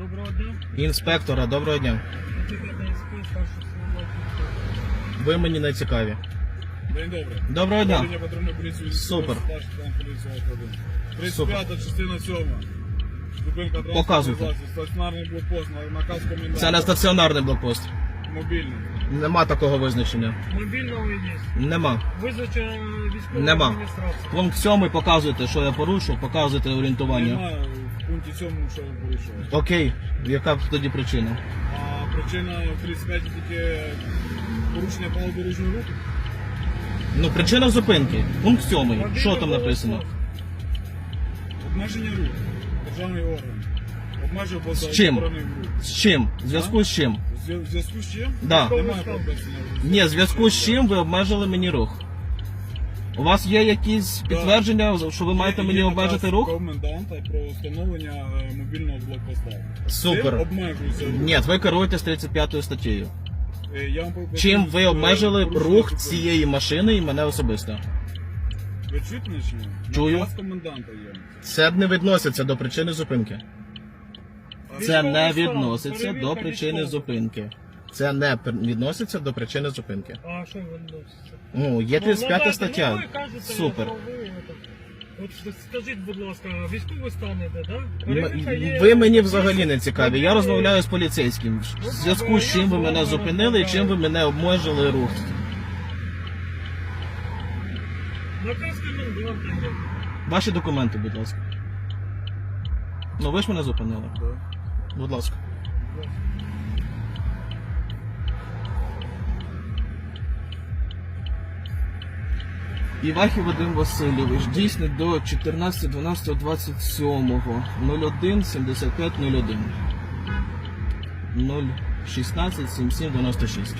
Доброго дня. Інспектора, доброго дня. Ви мені не цікаві. День добрий. Доброго дня. Управління патрульної поліції Супер. Лейтенант 35 частина 7. Зупинка Показуйте. Стаціонарний блокпост, на- наказ коменданта. Це не стаціонарний блокпост. Мобільний. Нема такого визначення. Мобільного є. Нема. Визначена військова Нема. адміністрація. Пункт 7 показуєте, що я порушив, показуєте орієнтування. Немає пункті 7, що ви порушили. Окей, яка тоді причина? А причина в 35 тільки порушення правил дорожнього руху. Ну, причина зупинки. Пункт 7. Мобільний Що там написано? Обмеження руху. Державний орган. Обмежує поза З чим? рух. З чим? В зв'язку з чим? В зв'язку з чим? Да. Немає. Ні, в зв'язку з чим ви обмежили мені рух? У вас є якісь підтвердження, що ви маєте мені обмежити рух? коменданта про встановлення е, мобільного блокпоста. Супер. Обмежується. Ні, ви керуєтесь 35 статтею. Е, Я вам пропоную, Чим ви обмежили порушення рух зупинки. цієї машини і мене особисто? Ви чуєте мене чи ні? Чую. Наказ коменданта є. Це не відноситься до причини зупинки. Це не відноситься до причини зупинки. Це не відноситься до причини зупинки. А що ви відноситься? Ну, є Ну, 35 надайте, стаття. Ну, ви кажете, Супер. ви, это, От скажіть, будь ласка, військовий стан іде, да? Перевірка є- Ви мені взагалі не цікаві. Я розмовляю з поліцейським. В зв'язку з чим ви мене зупинили і чим ви мене обмежили рух. Наказ коменданта є. Ваші документи, будь ласка. Ну ви ж мене зупинили. Да. Будь ласка. Івахів Вадим Васильович, дійсний до 14.12.27, 01 75 01. 016 77 96.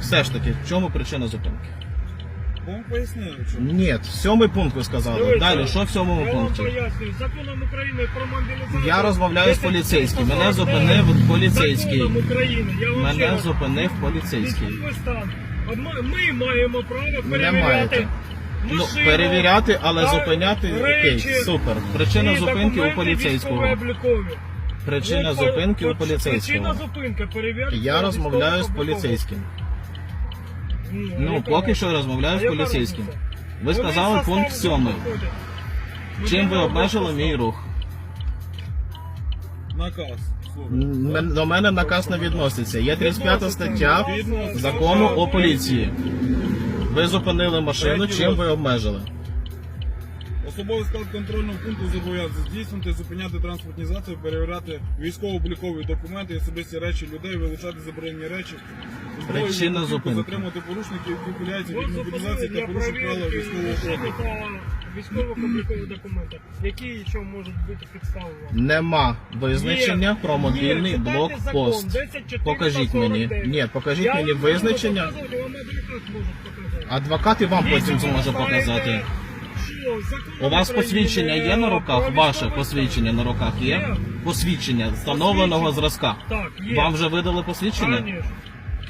Все ж таки, в чому причина зупинки? Вам пояснили, чому. Ні, сьомий пункт ви сказали. Дивіться, Далі, що в сьомому Я вам пункті? пояснюю, законом України про мобілізацію. Я розмовляю з поліцейським. Мене зупинив поліцейський. Законом України. Я вам ще Мене раз- зупинив поліцейський. Військовий стан. А Ми, ми маємо право перевіряти маєте. Ну, машину, перевіряти, але та зупиняти окей, речі, супер. Причина і зупинки у документи поліцейського. військово-облікові. Причина От, зупинки у Причина поліцейського. зупинки перевірки. Я розмовляю з поліцейським. Ні, Ну, яка поки що розмовляю з яка поліцейським. Ви Вони сказали в пункт состав 7. входять. Чим ви обмежили мій рух? Наказ. Слухай. М- До мене наказ не відноситься. Є 35 стаття закону о поліції. Ви зупинили машину, чим ви обмежили? Особовий склад контрольного пункту зобов'язаний здійснити, зупиняти транспортні засоби, перевіряти військово-облікові документи, особисті речі людей, вилучати заборонені речі. зброю, Причина вибухівку, зупинки. Затримати порушників, які ухиляються від мобілізації та для порушень правил перевірки військового машини військово-облікові документи. Які і що можуть бути підстави вам? Нема визначення Є, про мобільний блокпост. закон, 10.449. Покажіть мені. Ні, покажіть Я мені визначення. вам адвокат показати. Адвокат і вам потім зможе показати. У вас посвідчення є на руках? Ваше посвідчення на руках є? Посвідчення встановленого зразка. Так, є. Вам вже видали посвідчення? Конечно.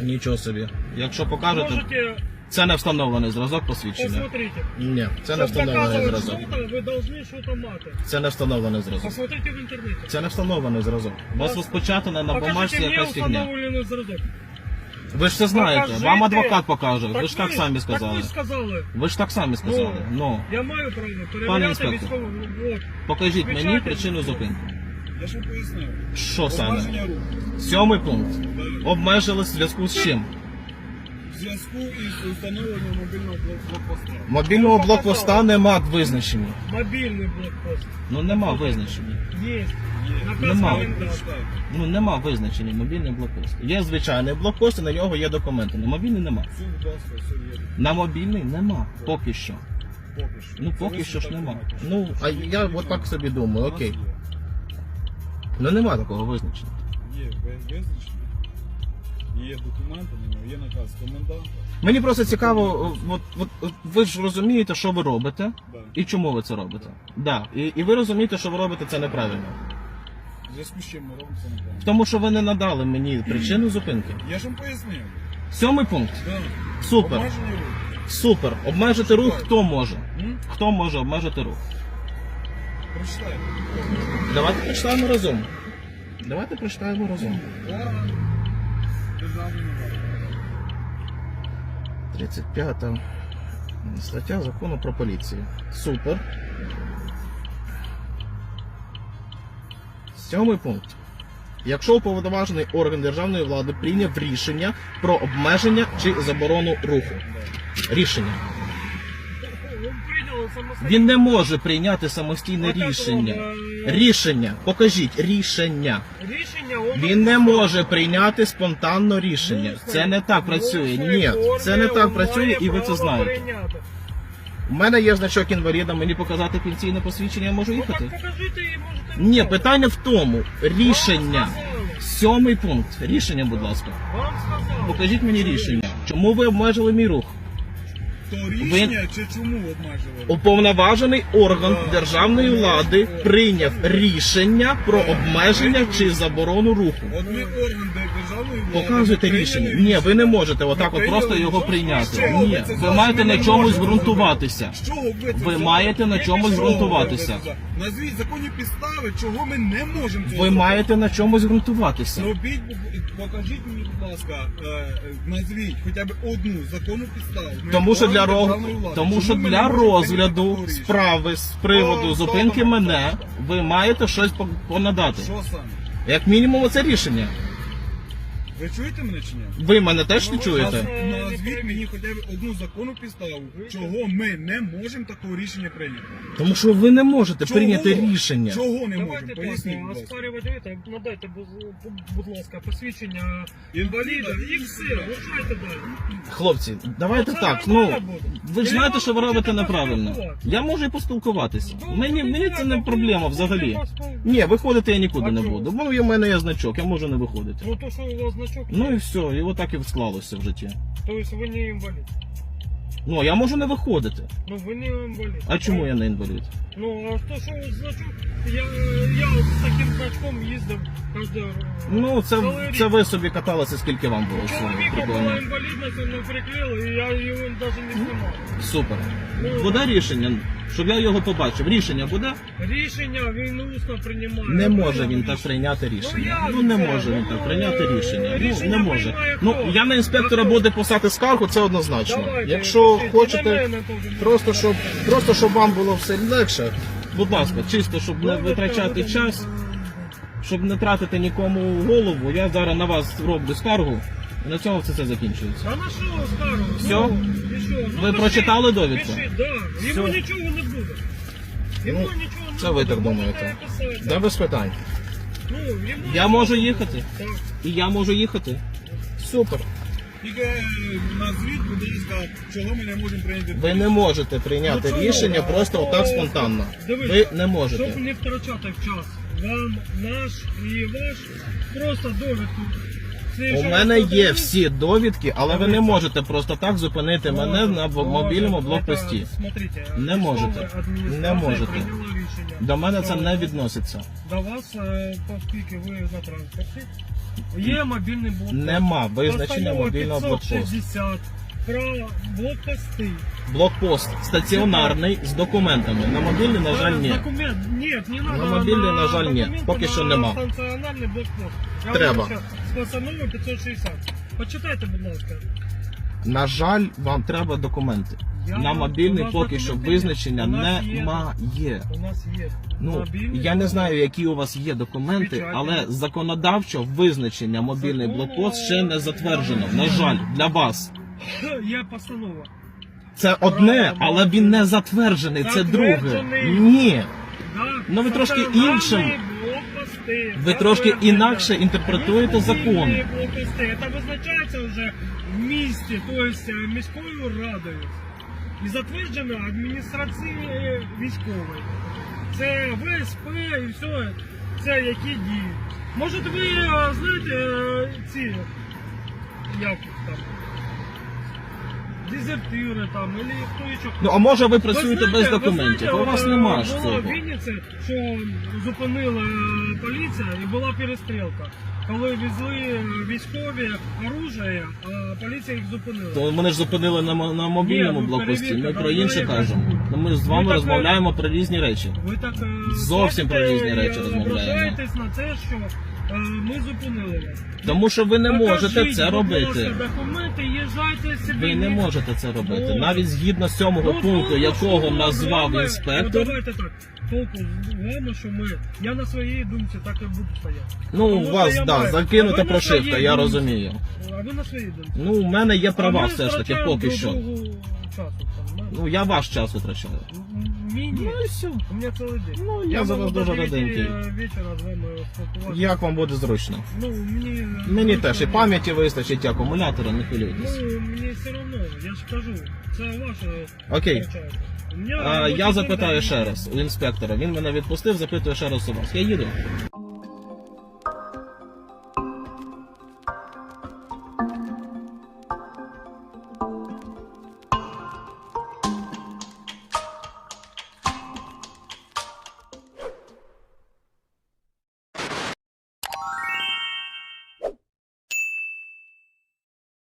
Нічого собі. Якщо покажете, Можете це не встановлений зразок посвідчення. посмотрите. Ні, це не Щоб встановлений зразок. что-то, ви должны что-то. Це не встановлений зразок. Посмотрите в інтернеті. Це не встановлений зразок. У вас розпечатана на бумажці Покажите якась фігня. встановлений зразок. Ви ж це знаєте. Покажите. Вам адвокат покаже. Ви ж так самі Так сказали. ви ж сказали. Ви ж так самі сказали. Ну, Я маю право перевіряти інспектор. військову. Вот. покажіть мені причину зупинки. Я ж вам пояснив. Що саме? Обмеження руху. Сьомий пункт. Да. Обмежили в зв'язку з чим? Зв'язку із встановленням мобільного блок- блокпоста. Мобільного блокпоста нема визначення. Мобільний блокпост. Ну нема визначення. Є. Наказ Нема. Ну нема визначення мобільний блокпост. Є звичайний блокпост, і на нього є документи. На мобільний нема. Все, будь ласка, все є. На мобільний нема. Поки що. Поки що. Ну поки що ж нема. Ну, а я от так собі думаю, окей. Ну нема такого визначення. Є ви- визначення. Є документи на нього, є наказ коменданта. Мені просто цікаво, от, от, от ви ж розумієте, що ви робите, Да. і чому ви це робите. Да. І, і ви розумієте, що ви робите це неправильно. В зв'язку з чим ми робимо це неправильно. Тому що ви не надали мені причину зупинки. Я ж вам пояснив. Сьомий пункт. Да. Супер. Обмеження руху. Супер. Обмежити рух хто може? М? Хто може обмежити рух? Прочитайте. Давайте почитаємо разом. Давайте прочитаємо разом. Орган. 35 стаття закону про поліцію. Супер. Сьомий пункт. Якщо уповноважений орган державної влади прийняв рішення про обмеження чи заборону руху. Рішення. Самостійно. Він не може прийняти самостійне рішення. е, Рішення. Покажіть рішення. Він не може прийняти спонтанно рішення. Це не так працює. Ні, це не так працює, і ви це знаєте. У мене є значок інваліда, мені показати пенсійне посвідчення, я можу Ну їхати. покажите і можете. Ні, їхати. питання в тому. Рішення. Сьомий пункт. Рішення, будь ласка. Вам сказали. Покажіть мені рішення. Чому ви обмежили мій рух? То рішення чи чому обмежували? Уповноважений орган державної влади прийняв рішення про обмеження чи заборону руху. От орган де- державної влади. Показуйте прийняли рішення. Ні, ви не можете отак от просто його прийняти. Ні, ви маєте на чомусь ґрунтуватися. З чого ви це Ви маєте на чомусь чого ви ґрунтуватися. Назвіть законні підстави, чого ми не можемо цього Ви зробити. маєте на чомусь ґрунтуватися. Зробіть, покажіть мені, будь ласка, е, е, назвіть хоча б одну законну підставу. Тому що для орган ро... тому що не для розгляду справи з приводу зупинки мене ви маєте щось понадати. Як мінімум, це рішення. Ви чуєте мене чи ні? Ви мене теж не Ну, чуєте? Наз- Назвіть мені хоча б одну законну підставу, чого ми не можемо такого рішення прийняти. Тому що ви не можете Чого? прийняти рішення. Чого не можемо? Давайте Поясніть, будь ласка. оспарювати це, надайте, будь- будь ласка, посвідчення Інваліда і все, рушайте далі. Хлопці, давайте Це так. нормально Ну буде. ви ж знаєте, що ви робите неправильно. Я можу і поспілкуватись. Ну, Мені ну, мені це не ну, проблема ну, взагалі. ну, Ні, виходити я нікуди не буду. Бо у мене є значок, я можу не виходити. Ну то, що у вас значок, Ну і все, і отак і склалося в житті. то есть ви не інвалід. Ну я можу не виходити. Ну ви не інвалід. А чому я не інвалід? Ну, а то, що значок, я, я от з таким значком їздив кожен Ну, це, це ви собі каталися, скільки вам було Чоловіка була інвалідність, він не приклеїли, і я його навіть не знімав. Супер. Ну, Буде рішення, щоб я його побачив. Рішення буде? Рішення він усно приймає. Не може він так прийняти Ну, рішення. Ну не може він Ну, так прийняти е, рішення. Ну не може. Ну я на інспектора А хто? писати скаргу, це однозначно. Якщо хочете, просто щоб просто щоб вам було все легше. Будь ласка, чисто щоб не витрачати час, щоб не тратити нікому голову. Я зараз на вас роблю скаргу. На цьому все це закінчується. А на що скаргу? Всьо? Ну, і що? Ну, Ви пишіть, прочитали довідку? Пишіть, да. Йому Всьо. нічого не буде. Йому Ну, нічого не це буде. ви так думаєте. писати. Да без питань. Ну, йому Я можу їхати. Так. І я можу їхати. Супер. Тільки е, назвіть, будь ласка, чого ми не можемо прийняти. Ви не можете прийняти Ну, чому? рішення просто отак спонтанно. дивіться, Ви не можете. Щоб не втрачати в час. Вам наш і ваш просто довідку. У мене є всі довідки, але ви не можете просто так зупинити мене на мобільному блокпості. Не можете. Не можете. До мене це не відноситься. До вас, е, оскільки ви на транспорті, є мобільний блокпост. Нема визначення мобільного блокпосту. 560 про блокпости. Блокпост стаціонарний з документами. На мобільний, на жаль, ні. Документ, нет, не надо. На мобільний, на жаль, ні. документи Поки на що нема. Стаціонарний блокпост. Я Треба. щас З постанови 560. Почитайте, будь ласка. На жаль, вам треба документи. Я- На у мобільний нас поки що документи є. визначення У нас є. немає. У нас є Ну, мобільний я не знаю, які у вас є документи, Звичайно. але законодавчо визначення мобільний Закону- блокпост ще не затверджено. На жаль, для вас. Є постанова. Це одне, але він не затверджений. Це друге. Затверджений. Ні. Да? Ну, ви трошки Стаціонарні іншим. блокпости. Ви трошки Затверджено. інакше інтерпретуєте закон. Мобільні блокпости. Це визначається вже в місті, тобто міською радою. І затверджено адміністрацією військовою. Це ВСП і все. Це які дії. Може ви е, знаєте е, ці. Як їх там? Дезертири там, или хто ще. Ну а може ви працюєте без документів? знаєте, У вас от, нема е, ж Було цього. в Вінниці, що зупинила е, поліція і була перестрілка. Коли везли е, військові оружие, а поліція їх зупинила. То мене ж зупинили на, мо- на мобільному Ні, ну, блокпості. Ми перевірка, про там інше перевірка. кажемо. Ну, ми з вами так, розмовляємо про різні речі. Ви так е, Зовсім про різні і, речі е, розмовляємо. ображаєтесь на це, що е, ми зупинили вас. Тому що ви не можете Покажіть, це будь робити. документи, їжджайте собі. Ви не можете це робити. Можете. Навіть згідно з сьомого Ну, пункту, толку, якого що назвав ми- інспектор. Ну, давайте так. Толку вами, що ми. Я на своїй думці так і буду стояти. Ну, у вас да. Закинута прошивка, я розумію. А ви на своїй думці. Ну, у мене є права все ж таки, поки що. Часу, там, Ну я ваш час витрачаю. Мені. Ну і все. У мене цілий день. Ну, я за можу вас до дуже 9 раденький. вечора з вами спілкуватися. Як вам буде зручно? Ну, мені... Мені теж і пам'яті вистачить, і акумулятора, не хвилюйтесь. Ну, мені все одно, я ж кажу, це ваше. Окей. втрачаєте. У мене А, робочий я день запитаю до ще раз у інспектора. Він мене відпустив, запитую ще раз у вас. Я їду.